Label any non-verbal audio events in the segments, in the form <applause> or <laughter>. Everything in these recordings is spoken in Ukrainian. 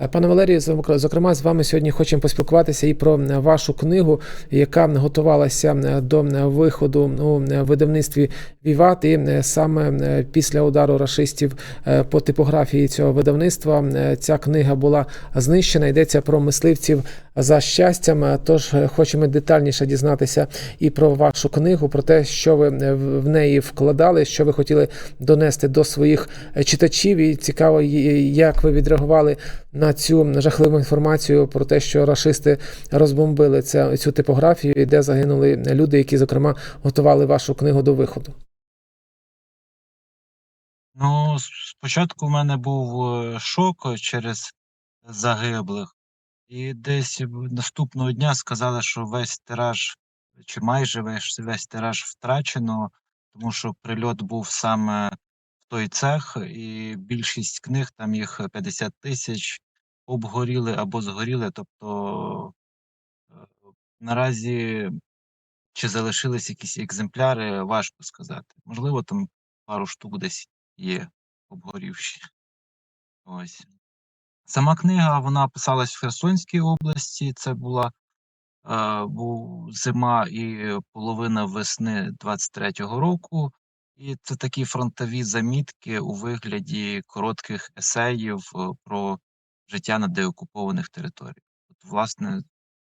Е, Пане Валерію, зокр- зокрема, з вами сьогодні хочемо поспілкуватися і про е, вашу книгу, яка готувалася е, до виходу у е, видавництві Віват. І саме після удару рашистів е, по типографії цього видавництва ця книга була знищена. Йдеться про мисливців за щастям. Е, Тож е, хочемо детальніше дізнатися і про вашу книгу, про те, що ви е, в неї вкладали, що ви хотіли донести до своїх читачів. І цікаво, як ви відреагували на цю жахливу інформацію про те, що рашисти розбомбили це, цю типографію, і де загинули люди, які, зокрема, готували вашу книгу до виходу. Ну, спочатку в мене був шок через загиблих, і десь наступного дня сказали, що весь тираж, чи майже весь, весь тираж втрачено, тому що прильот був саме в той цех, і більшість книг, там їх 50 тисяч, обгоріли або згоріли. Тобто е, наразі чи залишились якісь екземпляри, важко сказати. Можливо, там пару штук десь є обгорівші. Ось. Сама книга вона писалась в Херсонській області. Це була е, був зима і половина весни 23-го року. І це такі фронтові замітки у вигляді коротких есеїв е, про життя на деокупованих територіях. От, власне,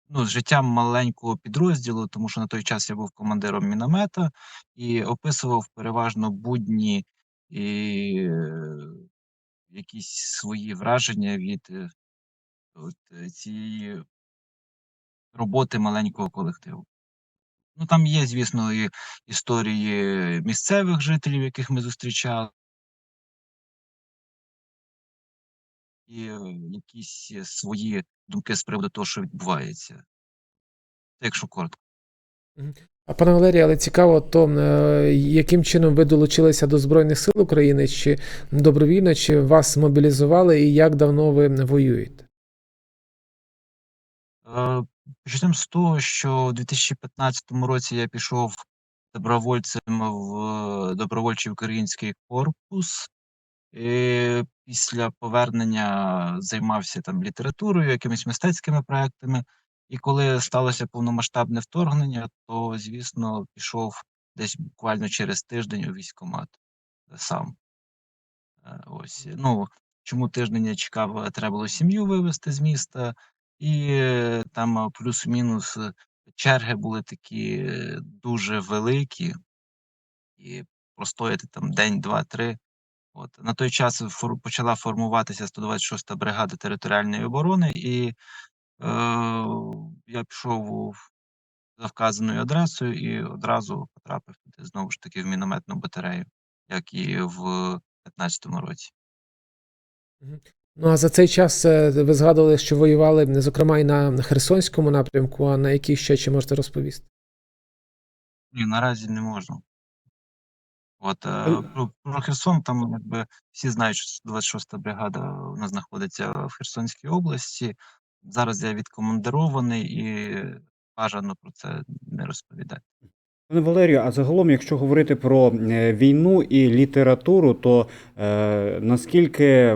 ну, з життям маленького підрозділу, тому що на той час я був командиром міномета і описував переважно будні і якісь свої враження від е, от, е, цієї роботи маленького колективу. Ну, там є, звісно, і історії місцевих жителів, яких ми зустрічали, і е, якісь свої думки з приводу того, що відбувається. Якщо коротко. А пане Валерію, але цікаво, то е, яким чином ви долучилися до Збройних сил України, чи добровільно, чи вас мобілізували, і як давно ви воюєте? Е, Почнемо з того, що у 2015 році я пішов добровольцем в е, добровольчий український корпус. І після повернення займався там літературою, якимись мистецькими проектами. І коли сталося повномасштабне вторгнення, то, звісно, пішов десь буквально через тиждень у військкомат е, сам. Е, Ось. Ну, чому тиждень я чекав, е, треба було сім'ю вивезти з міста, і там плюс-мінус черги були такі дуже великі, і простояти там день, два, три. От. На той час фор- почала формуватися 126-та бригада територіальної оборони, і я пішов за вказаною адресою і одразу потрапив туди знову ж таки в мінометну батарею, як і в 15-му році. Ну а за цей час е, ви згадували, що воювали, зокрема, і на Херсонському напрямку, а на якій ще чи можете розповісти? Ні, наразі не можу. От, е, Е, про, про Херсон, там якби всі знають, що 26-та бригада у нас знаходиться в Херсонській області. Зараз я відкомандирований і бажано про це не розповідати. Пане Валерію, а загалом, якщо говорити про е, війну і літературу, то е, наскільки е,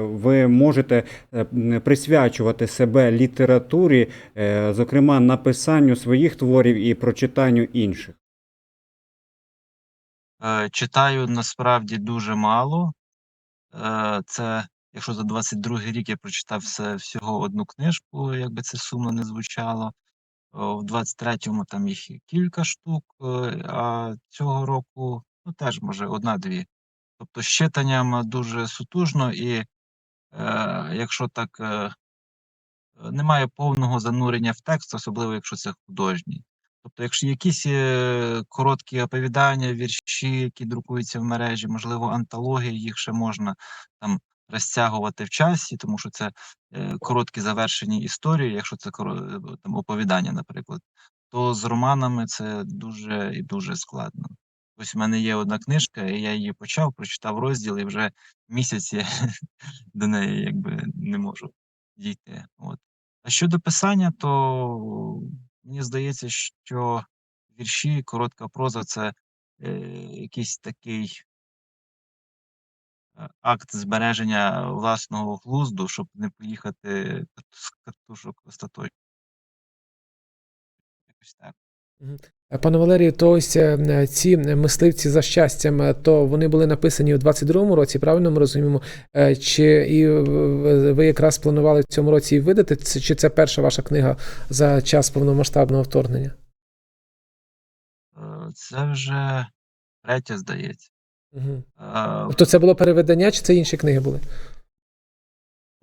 ви можете е, присвячувати себе літературі, е, зокрема написанню своїх творів і прочитанню інших? Е, читаю насправді дуже мало. Е, це, якщо за 22 рік я прочитав всього одну книжку, як би це сумно не звучало. В 23-му там їх кілька штук, е, а цього року ну, теж може одна-дві. Тобто з читанням дуже сутужно, і е, якщо так е, немає повного занурення в текст, особливо якщо це художній. Тобто, якщо якісь е, короткі оповідання, вірші, які друкуються в мережі, можливо, антології, їх ще можна там розтягувати в часі, тому що це е, короткі завершені історії, якщо це е, там оповідання, наприклад, то з романами це дуже і дуже складно. Ось в мене є одна книжка, і я її почав, прочитав розділ, і вже місяць <laughs> до неї якби не можу дійти. От. А щодо писання, то мені здається, що вірші, коротка проза це е, якийсь такий акт збереження власного глузду, щоб не поїхати з катушок остаточно. Якось так. Е, Пане Валерію, то ось е, ці мисливці за щастям, е, то вони були написані у 22-му році, правильно ми розуміємо? Е, Чи і е, ви якраз планували в цьому році видати? Чи це перша ваша книга за час повномасштабного вторгнення? Е, Це вже третя, здається. Угу. Е, Тобто це було переведення, чи це інші книги були?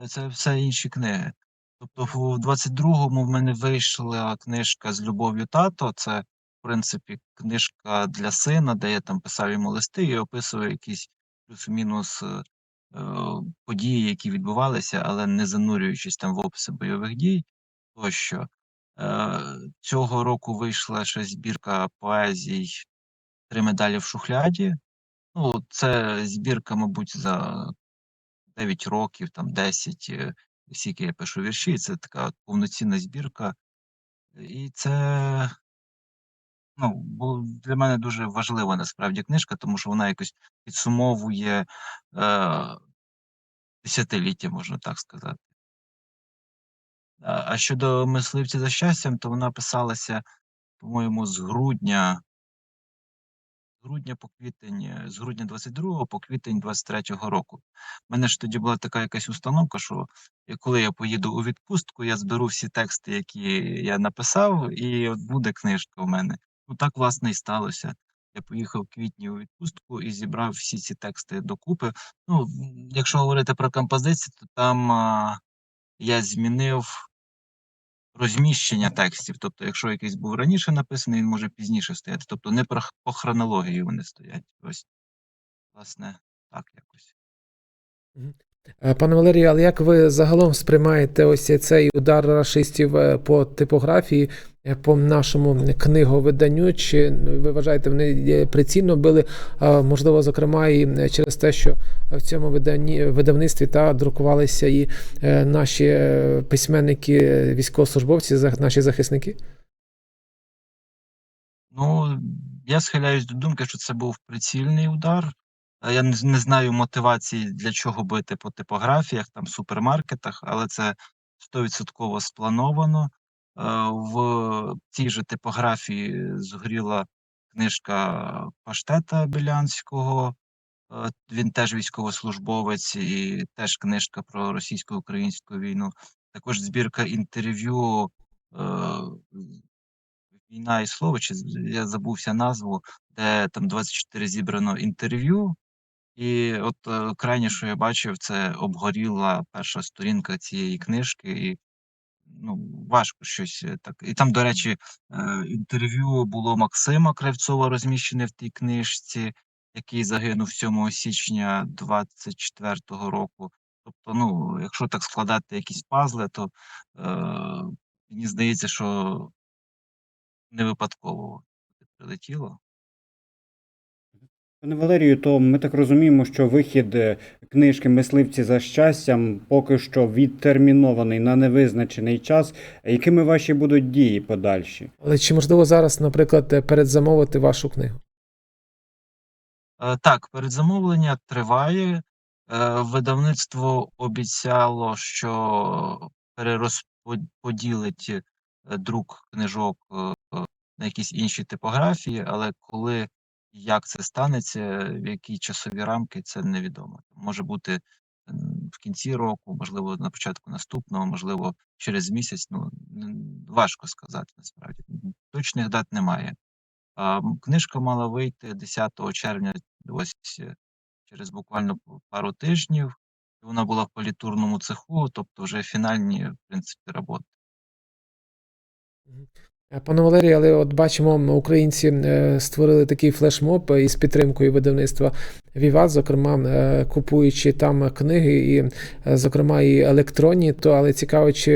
Це все інші книги. Тобто, в 22-му в мене вийшла книжка з любов'ю тато. Це, в принципі, книжка для сина, де я там писав йому листи і описую якісь плюс-мінус е, е, події, які відбувалися, але не занурюючись там в описи бойових дій тощо. Е, Цього року вийшла ще збірка поезій Три медалі в шухляді. Ну, це збірка, мабуть, за 9 років, там 10, е, скільки я пишу вірші, це така повноцінна збірка. І це ну, для мене дуже важлива насправді книжка, тому що вона якось підсумовує е, десятиліття, можна так сказати. А а щодо мисливців за щастям, то вона писалася, по-моєму, з грудня, грудня по квітень, е, з грудня 22 по квітень 23 року. У мене ж тоді була така якась установка, що коли я поїду у відпустку, я зберу всі тексти, які я написав, і от буде книжка в мене. Ну так власне і сталося. Я поїхав в квітні у відпустку і зібрав всі ці тексти докупи. Ну, якщо говорити про композицію, то там а, я змінив розміщення текстів. Тобто, якщо якийсь був раніше написаний, він може пізніше стояти. Тобто не по хронології вони стоять. Ось, власне, так якось. Пане Валерію, але як ви загалом сприймаєте ось цей удар рашистів е, по типографії, е, по нашому книговиданню? Чи ви вважаєте, вони е, прицільно били, можливо, зокрема, і е, через те, що в цьому виданні видавництві та друкувалися і е, наші е, письменники, е, військовослужбовці, наші захисники? Ну, я схиляюсь до думки, що це був прицільний удар. Я не, знаю мотивації, для чого бити по типографіях, там, супермаркетах, але це 100% сплановано. Е, В цій же типографії згоріла книжка Паштета Білянського. Е, Він теж військовослужбовець, і теж книжка про російсько-українську війну. Також збірка інтерв'ю е, Війна і слово, чи я забувся назву, де там 24 зібрано інтерв'ю. І от е, крайнє, що я бачив, це обгоріла перша сторінка цієї книжки, і ну, важко щось е, так. І там, до речі, е, інтерв'ю було Максима Кравцова розміщене в тій книжці, який загинув 7 січня 24-го року. Тобто, ну, якщо так складати якісь пазли, то е, мені здається, що не випадково прилетіло. Пане Валерію, то ми так розуміємо, що вихід е, книжки Мисливці за щастям поки що відтермінований на невизначений час. Якими ваші будуть дії подальші? Але чи можливо зараз, наприклад, е, передзамовити вашу книгу? Е, Так, передзамовлення триває. Видавництво обіцяло, що перерозподілить друк книжок на якісь інші типографії, але коли як це станеться, в які часові рамки, це невідомо. Може бути в кінці року, можливо, на початку наступного, можливо, через місяць. Ну важко сказати насправді. Точних дат немає. А, Книжка мала вийти 10 червня, ось е, через буквально пару тижнів. Вона була в політурному цеху, тобто вже фінальні, в принципі, роботи. Пане Валерію, але от бачимо, українці е, створили такий флешмоб е, із підтримкою видавництва Віват, зокрема, е, купуючи там книги, і, е, зокрема, і електронні. То але цікаво, чи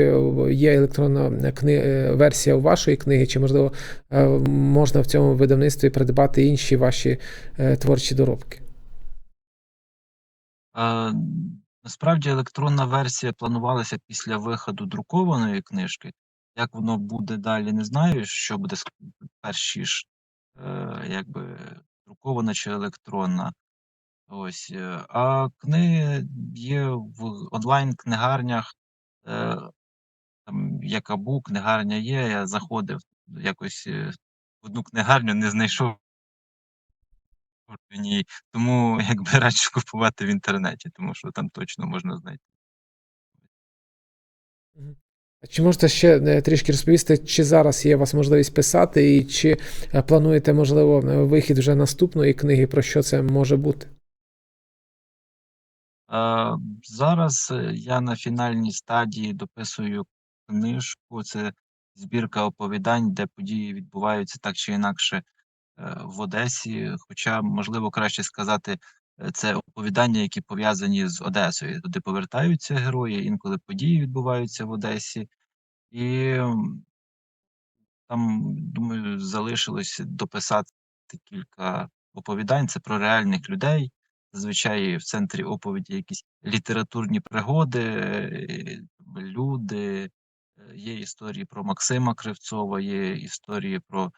є електронна кни... е, версія у вашої книги, чи можливо е, можна в цьому видавництві придбати інші ваші е, творчі доробки? А, насправді електронна версія планувалася після виходу друкованої книжки. Як воно буде далі, не знаю, що буде перші ж, е, якби друкована чи електронна. Ось, е, а книги є в онлайн-книгарнях, е, там Якабу, книгарня є. Я заходив якось, е, в одну книгарню, не знайшов тому <laughs> якби раджу купувати в інтернеті, тому що там точно можна знайти. Чи можете ще е, трішки розповісти, чи зараз є у вас можливість писати, і чи е, плануєте, можливо, е, вихід вже наступної книги, про що це може бути? Зараз, я на фінальній стадії дописую книжку. Це збірка оповідань, де події відбуваються так чи інакше, в Одесі. Хоча, можливо, краще сказати, це оповідання, які пов'язані з Одесою. Туди повертаються герої, інколи події відбуваються в Одесі. І, там, думаю, залишилось дописати кілька оповідань. Це про реальних людей. Зазвичай в центрі оповіді якісь літературні пригоди, е, люди. Е, Є історії про Максима Кривцова, є історії про е,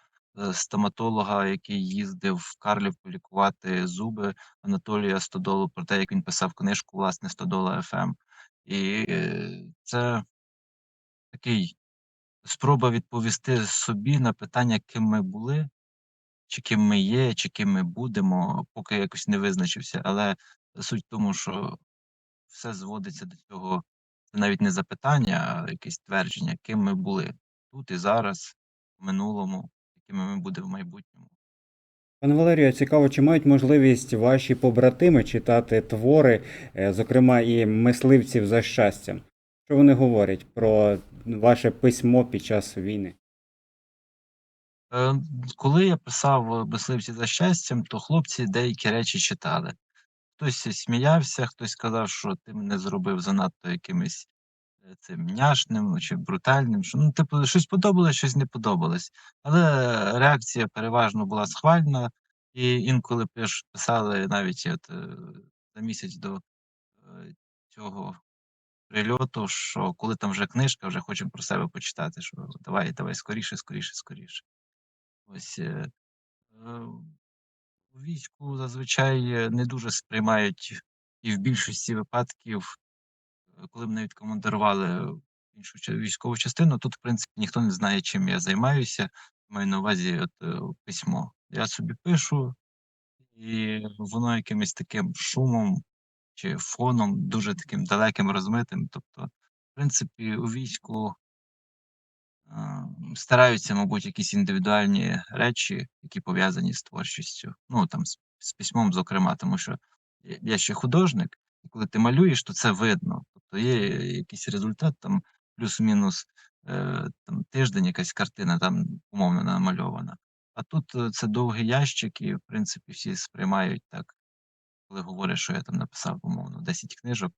стоматолога, який їздив в Карлівку лікувати зуби Анатолія Стодолу, про те, як він писав книжку, власне, Стодола ФМ. І е, це такий спроба відповісти собі на питання, ким ми були, чи ким ми є, чи ким ми будемо, поки якось не визначився. Але суть в тому, що все зводиться до цього, це навіть не запитання, а якесь твердження, ким ми були тут і зараз, в минулому, якими ми будемо в майбутньому. Пане Валерію, цікаво, чи мають можливість ваші побратими читати твори, е, зокрема і мисливців за щастям? Що вони говорять про ваше письмо під час війни? Е, коли я писав «Мисливці за щастям», то хлопці деякі речі читали. Хтось сміявся, хтось сказав, що ти мене зробив занадто якимось е, цим няшним чи брутальним. Що, ну, типу, щось подобалось, щось не подобалось. Але реакція переважно була схвальна, і інколи писали навіть от, е, за місяць до е, цього прильоту, що коли там вже книжка, вже хочемо про себе почитати, що давай, давай скоріше, скоріше, скоріше. Ось е, е, війську зазвичай е, не дуже сприймають, і в більшості випадків, коли мене відкомандирували в іншу військову частину, тут, в принципі, ніхто не знає, чим я займаюся. Маю на увазі от, е, письмо. Я собі пишу, і воно якимось таким шумом чи фоном, дуже таким далеким, розмитим. Тобто, в принципі, у війську а, стараються, мабуть, якісь індивідуальні речі, які пов'язані з творчістю. Ну, там, з, з письмом, зокрема, тому що я ще художник, і коли ти малюєш, то це видно. Тобто є якийсь результат, там плюс-мінус е, там, тиждень, якась картина там умовно намальована. А тут е, це довгий ящик, і, в принципі, всі сприймають так, коли говорять, що я там написав, умовно, 10 книжок.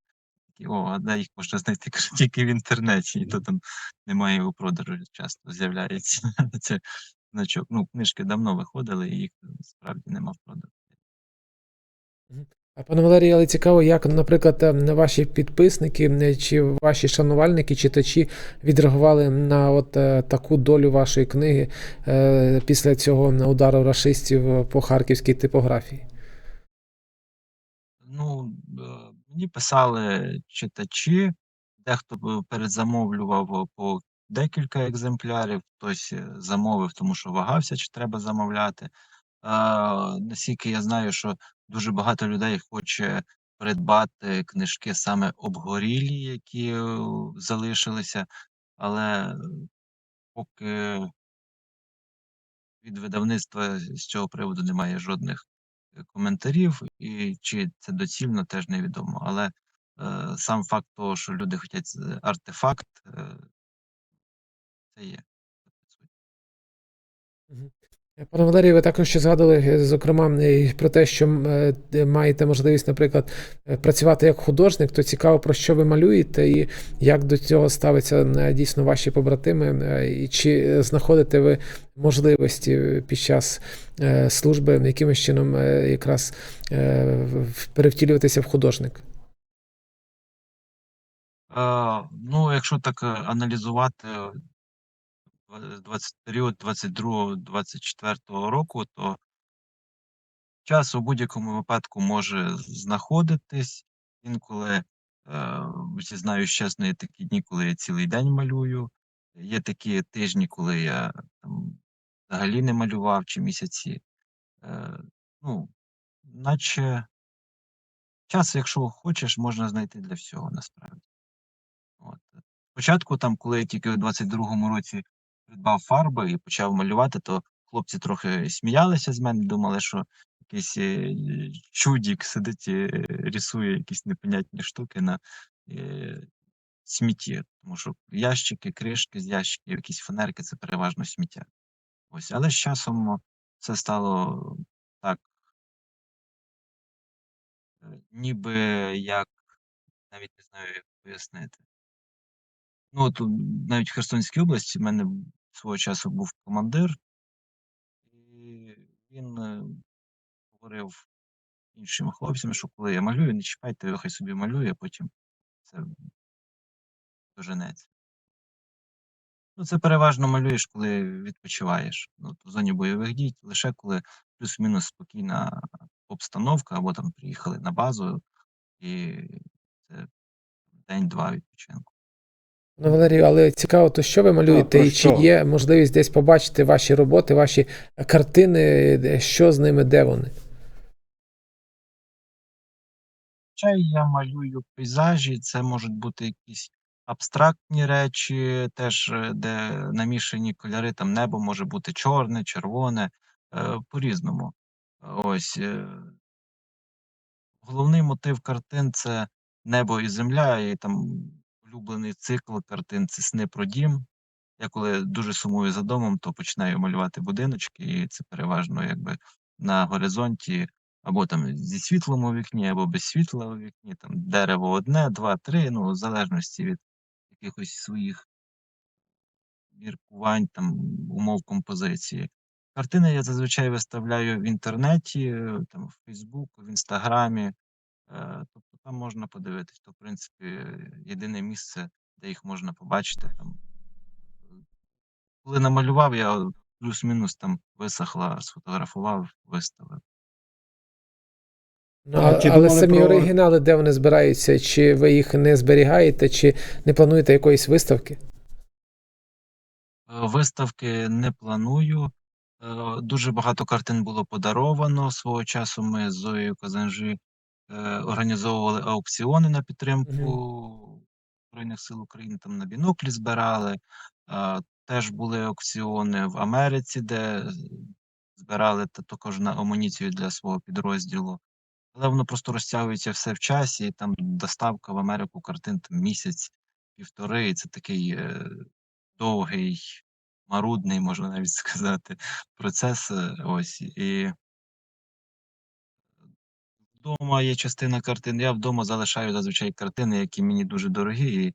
Такі, о, а де їх можна знайти? <laughs> Тільки в інтернеті, і то там немає у продажу часто з'являється. <laughs> Це значок. Ну, книжки давно виходили, і їх справді нема в продажу. Пане Валерію, але цікаво, як, наприклад, е, ваші підписники е, чи ваші шанувальники, читачі відреагували на от е, таку долю вашої книги е, після цього удару рашистів по харківській типографії? Ну, мені писали читачі, дехто передзамовлював по декілька екземплярів, хтось замовив, тому що вагався, чи треба замовляти. Наскільки я знаю, що дуже багато людей хоче придбати книжки саме обгорілі, які е, залишилися, але поки від видавництва з цього приводу немає жодних е, коментарів, і чи це доцільно, теж невідомо. Але е, сам факт того, що люди хочуть артефакт, е, це є. Е, Пане Валерію, ви також ще згадували, е, зокрема, про те, що е, маєте можливість, наприклад, е, працювати як художник, то цікаво, про що ви малюєте, і як до цього ставиться е, дійсно ваші побратими, е, і чи е, знаходите ви можливості е, під час е, служби якимось чином е, якраз е, перевтілюватися в художник? Е, ну, якщо так е, аналізувати е, в- 20, період 22-24 року, то Час у будь-якому випадку може знаходитись. Інколи, е, зізнаюсь чесно, є такі дні, коли я цілий день малюю. Є такі тижні, коли я там взагалі не малював чи місяці. Е, ну, наче час, якщо хочеш, можна знайти для всього насправді. От. Спочатку, там, коли я тільки у 22-му році придбав фарби і почав малювати, то хлопці трохи сміялися з мене, думали, що якийсь е, чудік сидить і рисує якісь непонятні штуки на е, смітті. Тому що ящики, кришки з ящиків, якісь фанерки це переважно сміття. Ось, але з часом це стало так, е, ніби як, навіть не знаю, як пояснити. Ну, у- навіть в Херсонській області в мене свого часу був командир, і він е, говорив іншим хлопцям, що коли я малюю, не чіпайте, його хай собі малює, а потім це доженеться. Ну, це переважно малюєш, коли відпочиваєш. Ну, в зоні бойових дій, лише коли плюс-мінус спокійна обстановка, або там приїхали на базу, і це день-два відпочинку. Ну, Валерію, але цікаво, то що ви малюєте, про і чи є можливість десь побачити ваші роботи, ваші картини, що з ними, де вони? Зазвичай я малюю пейзажі, це можуть бути якісь абстрактні речі, теж е, де намішані кольори, там небо може бути чорне, червоне, е, по-різному. Ось. е, Головний мотив картин це небо і земля, і там улюблений цикл картин це сни про дім. Я коли дуже сумую за домом, то починаю малювати будиночки, і це переважно якби на горизонті, або там зі світлом у вікні, або без світла у вікні, там дерево одне, два, три, ну, в залежності від якихось своїх міркувань, там, умов композиції. Картини я зазвичай виставляю в інтернеті, е, там, в Фейсбуку, в Інстаграмі. Е, там можна подивитись, то, в принципі, е, єдине місце, де їх можна побачити. Там. Коли намалював, я плюс-мінус там висохла, сфотографував, виставив. Ну, А а- чи але самі про- оригінали, де вони збираються, чи ви їх не зберігаєте, чи не плануєте якоїсь виставки? Е, Виставки не планую. Е, Дуже багато картин було подаровано. Свого часу ми з Зоєю Казанжи е, організовували аукціони на підтримку Збройних сил України, там на біноклі збирали. Е, Теж були аукціони в Америці, де збирали та також на амуніцію для свого підрозділу. Але воно просто розтягується все в часі, і там доставка в Америку картин там місяць, півтори, і це такий е, довгий, марудний, можна навіть <laughs> сказати, процес. е, Ось і вдома є частина картин. Я вдома залишаю зазвичай картини, які мені дуже дорогі і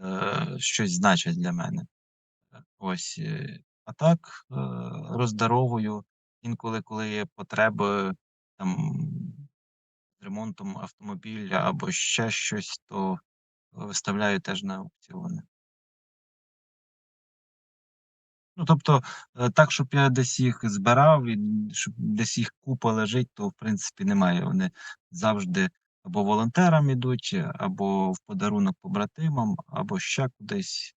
е, щось значать для мене. Е, Ось. е, А так е, роздаровую інколи, коли є потреби там з ремонтом автомобіля або ще щось, то виставляю теж на аукціони. Ну, тобто, е, так, щоб я десь їх збирав, і щоб десь їх купа лежить, то в принципі немає. Вони завжди або волонтерам ідуть, або в подарунок побратимам, або ще кудись.